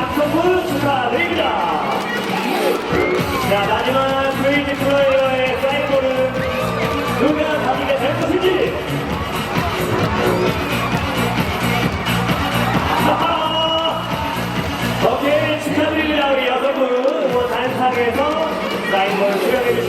양성분 축하드립니다. 자, 마지막 크레이지 플레이어의 사인볼은 누가 가지게 될 것인지. 오케이, 축하드립니다. 우리 여성분. 뭐, 단상에서 사인볼 수령해